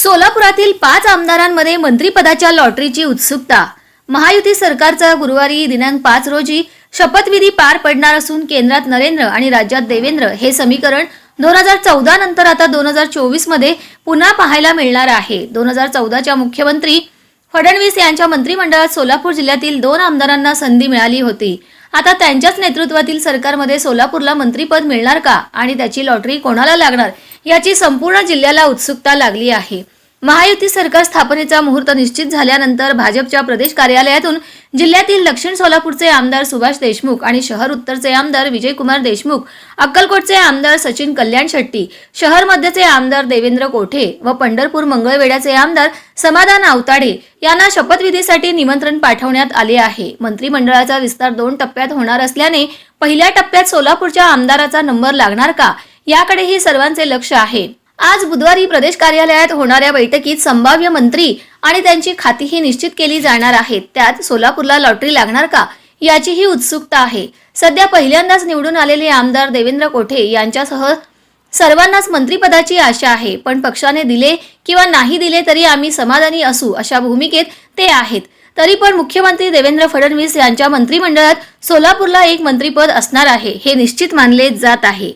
सोलापुरातील पाच आमदारांमध्ये मंत्रिपदाच्या लॉटरीची उत्सुकता. महायुती सरकारचा गुरुवारी दिनांक पाच रोजी शपथविधी पार पडणार असून केंद्रात नरेंद्र आणि राज्यात देवेंद्र हे समीकरण दोन हजार चौदा नंतर आता दोन हजार चोवीसमध्ये पुन्हा पाहायला मिळणार आहे. दोन हजार चौदाच्या मुख्यमंत्री फडणवीस यांच्या मंत्रिमंडळात सोलापूर जिल्ह्यातील दोन आमदारांना संधी मिळाली होती. आता त्यांच्याच नेतृत्वातील सरकारमध्ये सोलापूरला मंत्रीपद मिळणार का? आणि त्याची लॉटरी कोणाला लागणार? याची संपूर्ण जिल्ह्याला उत्सुकता लागली आहे. महायुती सरकार स्थापनेचा मुहूर्त निश्चित झाल्यानंतर भाजपच्या प्रदेश कार्यालयातून जिल्ह्यातील दक्षिण सोलापूरचे आमदार सुभाष देशमुख आणि शहर उत्तरचे आमदार विजयकुमार देशमुख अक्कलकोटचे आमदार सचिन कल्याण शेट्टी शहर मध्यचे आमदार देवेंद्र कोठे व पंढरपूर मंगळवेढ्याचे आमदार समाधान आवताडे यांना शपथविधीसाठी निमंत्रण पाठवण्यात आले आहे. मंत्रिमंडळाचा विस्तार दोन टप्प्यात होणार असल्याने पहिल्या टप्प्यात सोलापूरच्या आमदाराचा नंबर लागणार का याकडेही सर्वांचे लक्ष आहे. आज बुधवारी प्रदेश कार्यालयात होणाऱ्या बैठकीत संभाव्य मंत्री आणि त्यांची खातीही निश्चित केली जाणार आहेत त्यात सोलापूरला लॉटरी लागणार का याचीही उत्सुकता आहे. सध्या पहिल्यांदाच निवडून आलेले आमदार देवेंद्र कोठे यांच्यासह सर्वांनाच मंत्रिपदाची आशा आहे. पण पक्षाने दिले किंवा नाही दिले तरी आम्ही समाधानी असू अशा भूमिकेत ते आहेत. तरी पण मुख्यमंत्री देवेंद्र फडणवीस यांच्या मंत्रिमंडळात सोलापूरला एक मंत्रिपद असणार आहे हे निश्चित मानले जात आहे.